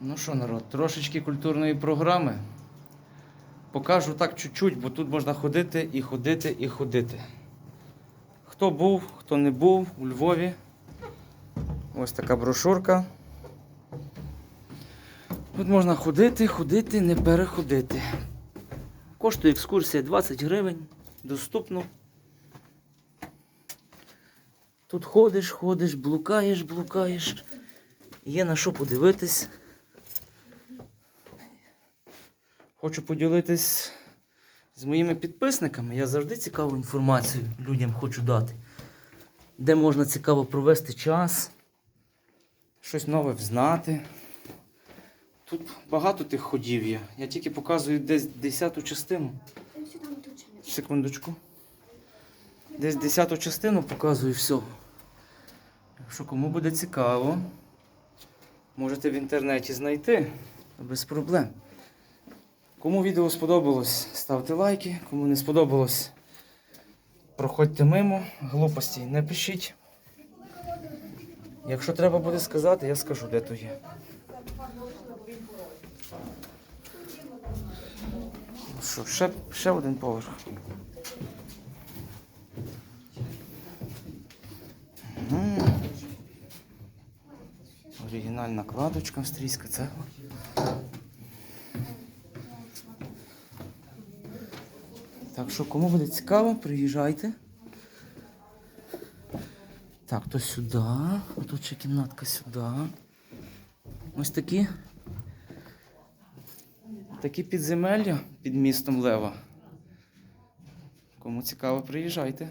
Ну що, народ, трошечки культурної програми. Покажу так чуть-чуть, бо тут можна ходити і ходити і ходити. Хто був, хто не був у Львові. Ось така брошурка. Тут можна ходити, ходити, не переходити. Коштує екскурсія 20 гривень. Доступно. Тут ходиш, ходиш, блукаєш, блукаєш. Є на що подивитись. Хочу поділитись з моїми підписниками. Я завжди цікаву інформацію людям хочу дати. Де можна цікаво провести час, щось нове взнати. Тут багато тих ходів є. Я тільки показую десь десяту частину. Секундочку. Десь десяту частину показую всього. Якщо кому буде цікаво, можете в інтернеті знайти без проблем. Кому відео сподобалось, ставте лайки. Кому не сподобалось, проходьте мимо. Глупості не пишіть. Якщо треба буде сказати, я скажу, де то є. Що, ще, ще один поверх. Оригінальна кладочка австрійська цегла. Так що, кому буде цікаво, приїжджайте. Так, то сюди, а ще кімнатка сюди. Ось такі. Такі підземелля під містом Лева. Кому цікаво, приїжджайте.